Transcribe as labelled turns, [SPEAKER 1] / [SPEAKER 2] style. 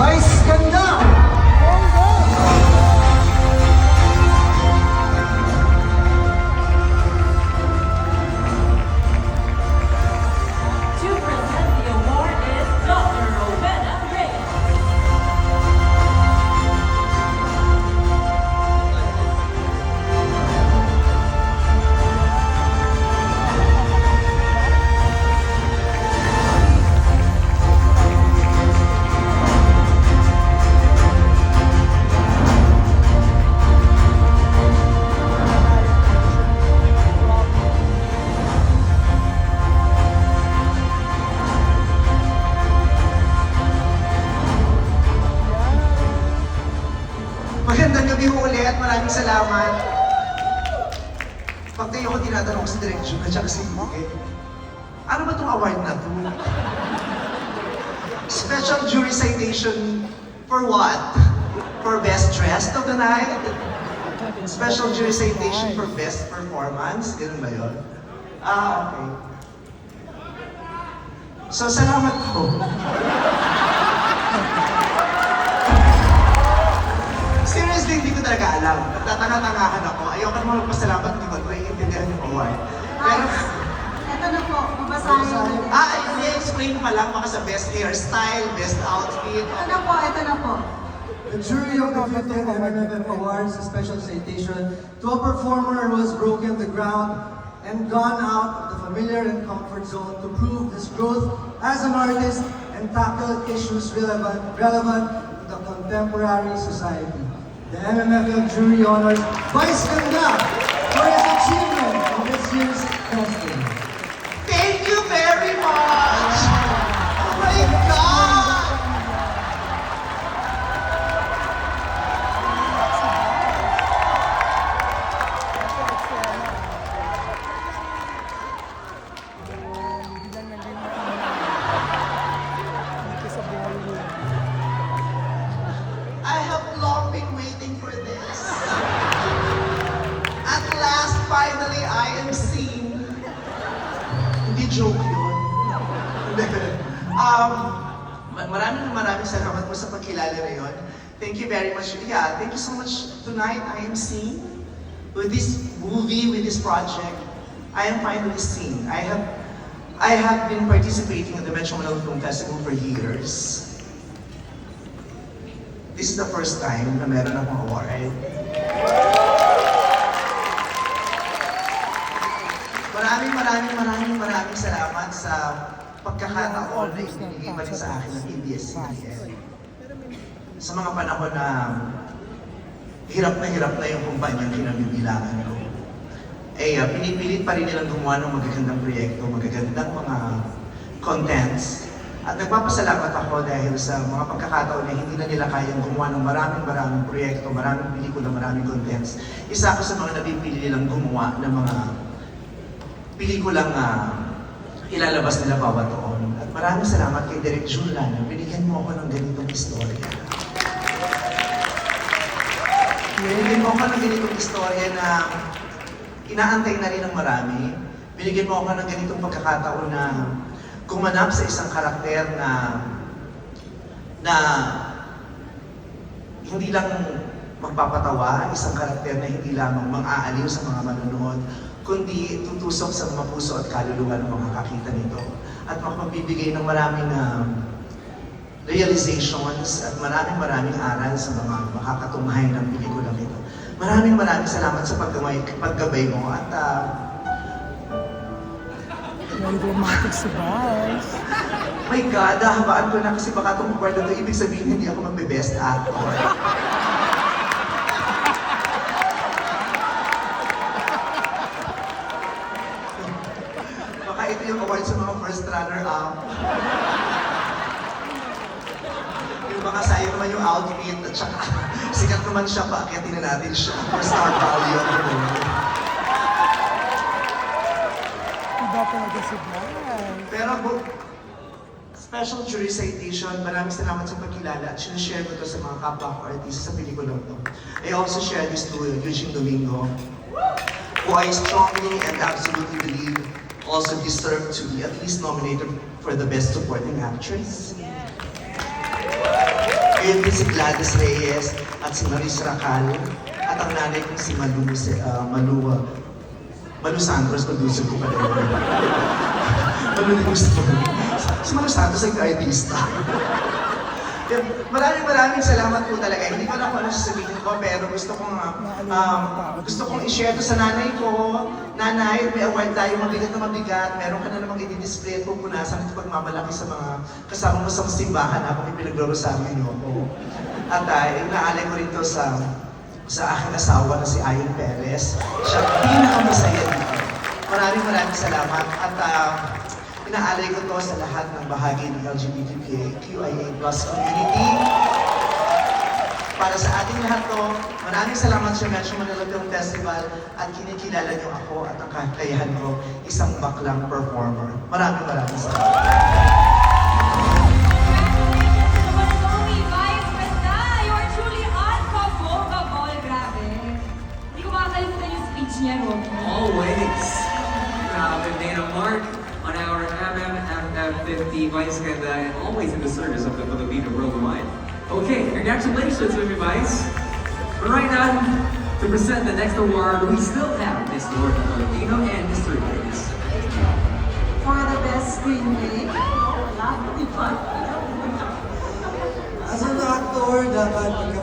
[SPEAKER 1] Vice gabi ho ulit maraming salamat. Pag tayo ko tinatanong sa Direk June at saka si Ibe, ano ba itong award na to? Special jury citation for what? For best dressed of the night? Special jury citation for best performance? Ganun ba yun? Ah, okay. So, salamat po. Nagtatanga-tangahan ako. Ayoko naman magpasalamat, hindi ko naiintindihan yung award. Pero,
[SPEAKER 2] Ito na po, mabasahin natin.
[SPEAKER 1] ah, i-explain pa lang baka sa best hairstyle, best outfit.
[SPEAKER 2] Ito na po, ito na po.
[SPEAKER 3] The jury of the 50th MMFF awards a special citation to a performer who has broken the ground and gone out of the familiar and comfort zone to prove his growth as an artist and tackle issues relevant, relevant to the contemporary society. The MMFF jury honors Vice Ganda
[SPEAKER 1] joke yun. um, ma- maraming maraming salamat po sa pagkilala na yun. Thank you very much. Yeah, thank you so much. Tonight, I am seen with this movie, with this project. I am finally seen. I have, I have been participating in the Metro Manila Film Festival for years. This is the first time na meron akong award. Maraming maraming maraming maraming salamat sa pagkakataon na ibinigay pa rin sa akin ng ABS-CBN. Sa mga panahon na hirap na hirap na yung kumpanyang kinabibilangan ko. Eh, uh, pinipilit pa rin nilang gumawa ng magagandang proyekto, magagandang mga contents. At nagpapasalamat ako dahil sa mga pagkakataon na hindi na nila kayang gumawa ng maraming maraming proyekto, maraming pelikula, maraming contents. Isa ako sa mga napipili nilang gumawa ng mga pelikulang uh, ilalabas nila bawat taon. At maraming salamat kay Direk June Lana. Binigyan mo ako ng ganitong istorya. Binigyan mo ako ng ganitong istorya na inaantay na rin ng marami. Binigyan mo ako ng ganitong pagkakataon na gumanap sa isang karakter na na hindi lang magpapatawa, isang karakter na hindi lamang mang-aaliw sa mga manonood, kundi tutusok sa mga puso at kaluluwa ng mga kakita nito. At magbibigay ng maraming ah, realizations at maraming maraming aral sa mga makakatunghay ng pelikulang ito. Maraming maraming salamat sa paggamay, paggabay mo at ah,
[SPEAKER 4] May dramatic si
[SPEAKER 1] my God, nahabaan ko na kasi baka itong award na ito, ibig sabihin hindi ako magbe-best actor. baka ito yung award sa mga first runner-up. Yung baka sayang naman yung outfit at saka sikat naman siya, paakyatin na natin siya for star value of the movie.
[SPEAKER 4] Iba talaga si Vice.
[SPEAKER 1] Pero special jury citation, maraming salamat sa pagkilala at sinashare ko to sa mga kapwa ko artist sa pelikulang to. I also share this to Eugene Domingo, who I strongly and absolutely believe also deserve to be at least nominated for the Best Supporting Actress. Gayon din si Gladys Reyes at si Maris Racal at ang nanay kong si Malu, si, ah, Malu, ah, Malu Santos, producer ko pala. Malu din gusto ko. Si Malu Santos ay artista. Maraming maraming salamat po talaga. Hindi ko alam kung ano sasabihin ko, pero gusto kong, ah, um, gusto kong i-share to sa nanay ko. Nanay, may award tayo mabigat na mabigat. Meron ka na namang i-display at pupunasan at pagmamalaki sa mga kasama mo sa simbahan habang ipinaglorosaryo niyo ako. At uh, inaalay ko rin to sa sa aking asawa na si Ayon Perez. Siya pinakamasaya dito. Maraming maraming salamat. At ah, inaalay ko to sa lahat ng bahagi ng LGBTQIA plus community. Para sa ating lahat to, maraming salamat sa Metro Manila Film Festival at kinikilala niyo ako at ang kakayahan ko, isang baklang performer. Maraming maraming salamat.
[SPEAKER 5] MMFF50 Vice Ganda and always in the service of the Filipino worldwide. Okay, congratulations, Mr. Vice. But right now, to present the next award, we still have Miss Lord Filipino and Mr. Reyes.
[SPEAKER 2] For the best screenplay. Wala.
[SPEAKER 3] As an actor, dapat pagka